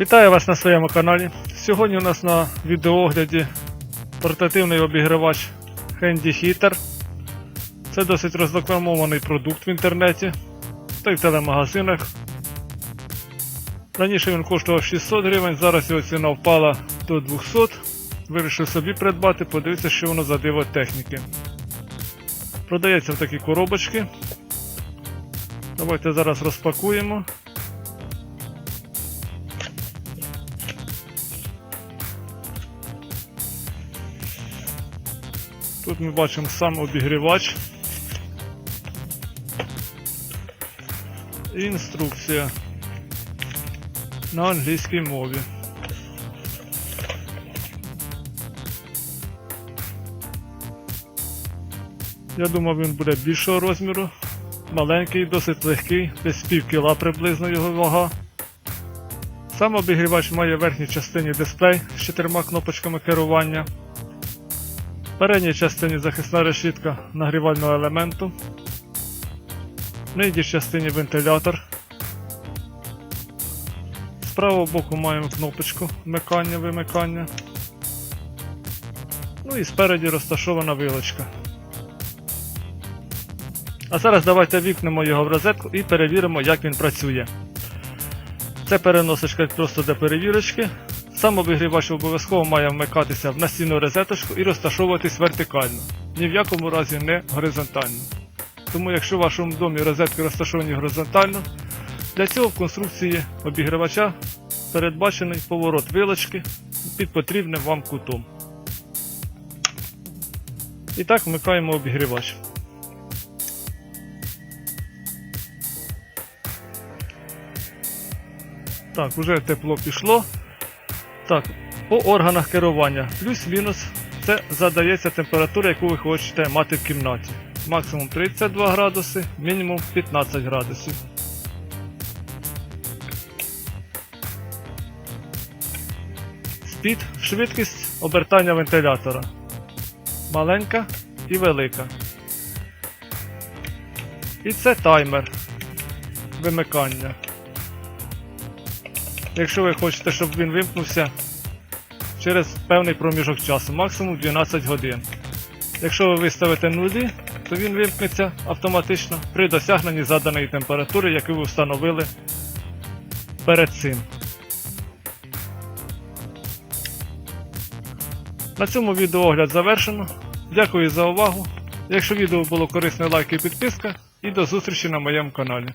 Вітаю вас на своєму каналі. Сьогодні у нас на відеоогляді портативний обігрівач Handy Heater. Це досить розрекламований продукт в інтернеті та й в телемагазинах. Раніше він коштував 600 гривень, зараз його ціна впала до 200. Вирішив собі придбати, подивитися, що воно за диво техніки. Продається в такі коробочки. Давайте зараз розпакуємо. Тут ми бачимо сам обігрівач. Інструкція на англійській мові. Я думав він буде більшого розміру. Маленький, досить легкий, десь пів кіла приблизно його вага. Сам обігрівач має в верхній частині дисплей з чотирма кнопочками керування. Передній частині захисна решітка нагрівального елементу. В нижній частині вентилятор. З правого боку маємо кнопочку вмикання вимикання. Ну і спереді розташована вилочка. А зараз давайте вікнемо його в розетку і перевіримо, як він працює. Це переносочка просто для перевірочки. Сам обігрівач обов'язково має вмикатися в настінну розеточку і розташовуватись вертикально, ні в якому разі не горизонтально. Тому якщо в вашому домі розетки розташовані горизонтально, для цього в конструкції обігрівача передбачений поворот вилочки під потрібним вам кутом. І так вмикаємо обігрівач. Так, вже тепло пішло. Так, по органах керування. Плюс-мінус це задається температура, яку ви хочете мати в кімнаті. Максимум 32 градуси, мінімум 15 градусів. Спід швидкість обертання вентилятора. Маленька і велика. І це таймер вимикання. Якщо ви хочете, щоб він вимкнувся через певний проміжок часу, максимум 12 годин. Якщо ви виставите нулі, то він вимкнеться автоматично при досягненні заданої температури, яку ви встановили перед цим. На цьому відеоогляд завершено. Дякую за увагу. Якщо відео було корисне, лайк і підписка. І до зустрічі на моєму каналі.